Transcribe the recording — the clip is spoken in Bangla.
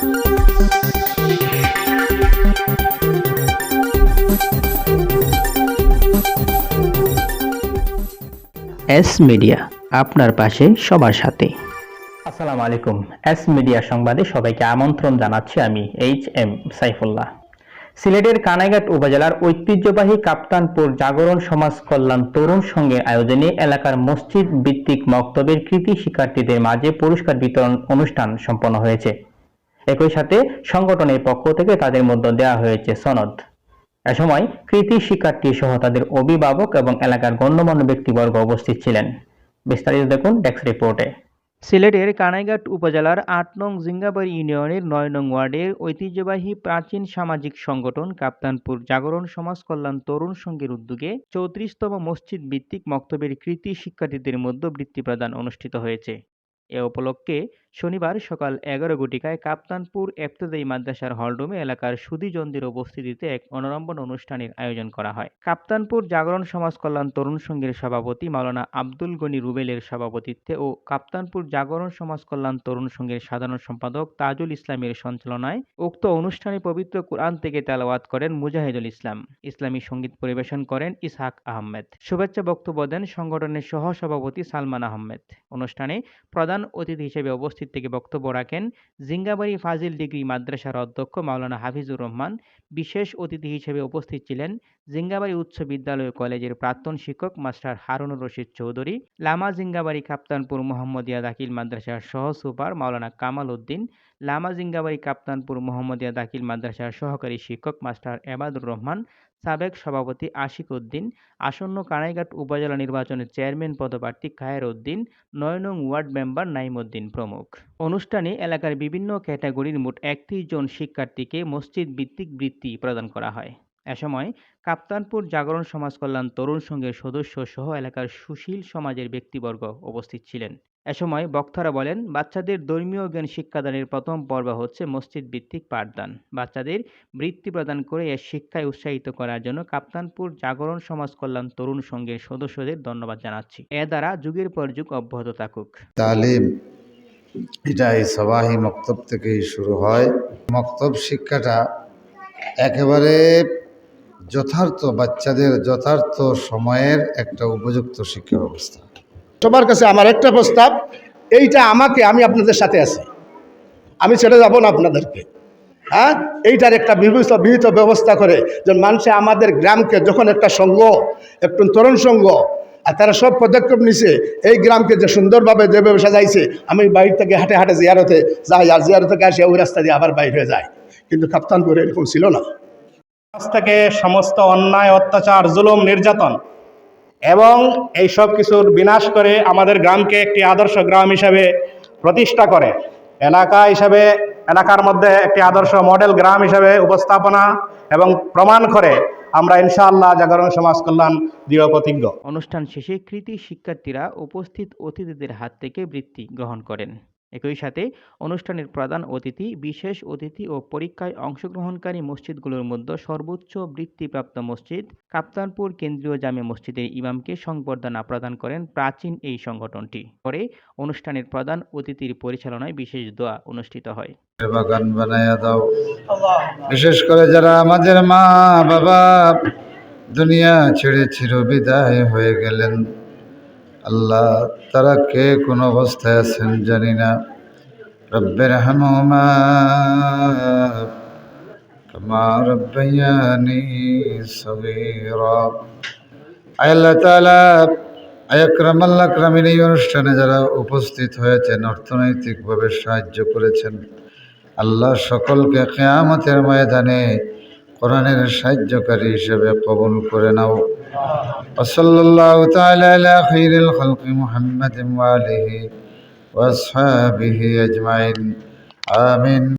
এস মিডিয়া, আপনার পাশে, সবার সাথে। আসসালামু আলাইকুম। এস মিডিয়া সংবাদে সবাইকে আমন্ত্রণ জানাচ্ছি আমি এইচ এম সাইফুল্লাহ। সিলেটের কানাইঘাট উপজেলার ঐতিহ্যবাহী কাপ্তানপুর জাগরণ সমাজ কল্যাণ তরুণ সংঘের আয়োজনে এলাকার মসজিদ ভিত্তিক মক্তবের কৃতি শিক্ষার্থীদের মাঝে পুরস্কার বিতরণ অনুষ্ঠান সম্পন্ন হয়েছে। একই সাথে সংগঠনের পক্ষ থেকে তাদের মধ্যে দেওয়া হয়েছে সনদ। এ সময় কৃতি শিক্ষার্থী সহ তাদের অভিভাবক এবং এলাকার গণ্যমান্য ব্যক্তিবর্গ উপস্থিত ছিলেন। বিস্তারিত দেখুন ডেস্ক রিপোর্টে। সিলেটের কানাইঘাট উপজেলার আট নং জিঙ্গাবাড়ি ইউনিয়নের নয় নং ওয়ার্ডের ঐতিহ্যবাহী প্রাচীন সামাজিক সংগঠন কাপ্তানপুর জাগরণ সমাজ কল্যাণ তরুণ সংঘের উদ্যোগে চৌত্রিশতম মসজিদ ভিত্তিক মক্তবের কৃতি শিক্ষার্থীদের মধ্যে বৃত্তি প্রদান অনুষ্ঠিত হয়েছে। এ উপলক্ষে শনিবার সকাল এগারো গুটিকায় কাপ্তানপুর এফতেদায়ী মাদ্রাসার হলরুমে এলাকার সুধীজনদের উপস্থিতিতে এক অনরম্বন অনুষ্ঠানের আয়োজন করা হয়। কাপ্তানপুর জাগরণ সমাজ কল্যাণ তরুণ সংঘের সভাপতি মাওলানা আব্দুল গনি রুবেলের সভাপতিত্বে ও কাপ্তানপুর জাগরণ সমাজ কল্যাণ তরুণ সংঘের সাধারণ সম্পাদক তাজুল ইসলামের সঞ্চালনায় উক্ত অনুষ্ঠানে পবিত্র কোরআন থেকে তেলাওয়াত করেন মুজাহিদুল ইসলাম। ইসলামী সংগীত পরিবেশন করেন ইসহাক আহমেদ। শুভেচ্ছা বক্তব্য দেন সংগঠনের সহ সভাপতি সালমান আহমেদ। অনুষ্ঠানে প্রধান অতিথি হিসেবে উপস্থিত থেকে বক্তব্য রাখেন জিঙ্গাবাড়ি ফাজিল ডিগ্রি মাদ্রাসার অধ্যক্ষ মাওলানা হাফিজুর রহমান। বিশেষ অতিথি হিসেবে উপস্থিত ছিলেন জিঙ্গাবাড়ি উচ্চ বিদ্যালয় কলেজের প্রাক্তন শিক্ষক মাস্টার হারুনুর রশিদ চৌধুরী, লামা জিঙ্গাবাড়ি কাপ্তানপুর মোহাম্মদিয়া দাখিল মাদ্রাসার সহ সুপার মাওলানা কামাল উদ্দিন, লামা জিঙ্গাবাড়ি কাপ্তানপুর মোহাম্মদিয়া দাখিল মাদ্রাসার সহকারী শিক্ষক মাস্টার এবাদুর রহমান সাবেক সভাপতি আশিক উদ্দিন, আসন্ন কানাইঘাট উপজেলা নির্বাচনের চেয়ারম্যান পদপ্রার্থী খায়ের উদ্দিন, নয় নং ওয়ার্ড মেম্বার নাইম উদ্দিন প্রমুখ। অনুষ্ঠানে এলাকার বিভিন্ন ক্যাটাগরির মোট একত্রিশ জন শিক্ষার্থীকে মসজিদ ভিত্তিক বৃত্তি প্রদান করা হয়। এ সময় কাপ্তানপুর জাগরণ সমাজ কল্যাণ তরুণ সংঘের সদস্য সহ এলাকার সুশীল সমাজের ব্যক্তিবর্গ উপস্থিত ছিলেন। এ সময় বক্তারা বলেন, বাচ্চাদের ধর্মীয় জ্ঞান শিক্ষাদানের প্রথম পর্ব হচ্ছে মসজিদ ভিত্তিক পাঠদান। বাচ্চাদের বৃত্তি প্রদান করে এর শিক্ষায় উৎসাহিত করার জন্য কাপ্তানপুর জাগরণ সমাজ কল্যাণ তরুণ সংঘের সদস্যদের ধন্যবাদ জানাচ্ছি। এ দ্বারা যুগের পর যুগ অব্যাহত থাকুক। তালিম এটা এই সবাহি মক্তব থেকেই শুরু হয়। মক্তব শিক্ষাটা একেবারে যথার্থ, বাচ্চাদের যথার্থ সময়ের একটা উপযুক্ত শিক্ষা ব্যবস্থা। সবার কাছে আমার একটা প্রস্তাব, এইটা আমাকে, আমি আপনাদের সাথে আছি। আমি ছেড়ে যাব না আপনাদেরকে। হ্যাঁ? এইটার একটা বিহিত বিহিত ব্যবস্থা করে যে মানুষে আমাদের গ্রামকে যখন একটা সঙ্গ, একটু তরুণ সঙ্গ, আর তারা সব পদক্ষেপ নিছে, এই গ্রামকে যে সুন্দরভাবে যে যেভাবে সাজাইছে, আমি বাইরে থেকে হাঁটে হাঁটে জিয়ারতে যাই, আর জিয়ারত থেকে আসে, ওই রাস্তা দিয়ে আবার বাইরে হয়ে যায়। কিন্তু কাপ্তানপুরে এরকম ছিল না। থেকে সমস্ত অন্যায়, অত্যাচার, জুলুম, নির্যাতন এবং এই সব কিছুর বিনাশ করে আমাদের গ্রামকে একটি আদর্শ গ্রাম হিসাবে প্রতিষ্ঠা করে। এলাকা হিসাবে, এলাকার মধ্যে একটি আদর্শ মডেল গ্রাম হিসাবে উপস্থাপনা এবং প্রমাণ করে আমরা ইনশাআল্লাহ জাগরণ সমাজ কল্যাণ দৃঢ় প্রতিজ্ঞ। অনুষ্ঠান শেষে কৃতি শিক্ষার্থীরা উপস্থিত অতিথিদের হাত থেকে বৃত্তি গ্রহণ করেন। একই সাথে অনুষ্ঠানের প্রধান অতিথি বিশেষ অতিথি ও পরীক্ষায় অংশগ্রহণকারী মসজিদগুলোর মধ্যে সর্বোচ্চ বৃত্তিপ্রাপ্ত মসজিদ কাপ্তানপুর কেন্দ্রীয় জামে মসজিদের ইমামকে সংবর্ধনা প্রদান করেন প্রাচীন এই সংগঠনটি। পরে অনুষ্ঠানের প্রধান অতিথির পরিচালনায় বিশেষ দোয়া অনুষ্ঠিত হয়। বাগান দাও। বিশেষ করে যারা আমাদের মা বাবা দুনিয়া ছেড়ে চির বিদায় হয়ে গেলেন। আল্লাহ তারা কে কোন অবস্থায় আছেন জানি না। রব্বের হামা সগীরা। আয় আল্লাহ তাআলা আয়াক্রাম এই অনুষ্ঠানে যারা উপস্থিত হয়েছেন, অর্থনৈতিকভাবে সাহায্য করেছেন, আল্লাহ সকলকে কেয়ামতের ময়দানে কোরআনের সাহায্যকারী হিসেবে কবুল করে নাও। وصلى الله تعالى على خير الخلق محمد وآله وأصحابه أجمعين. آمين.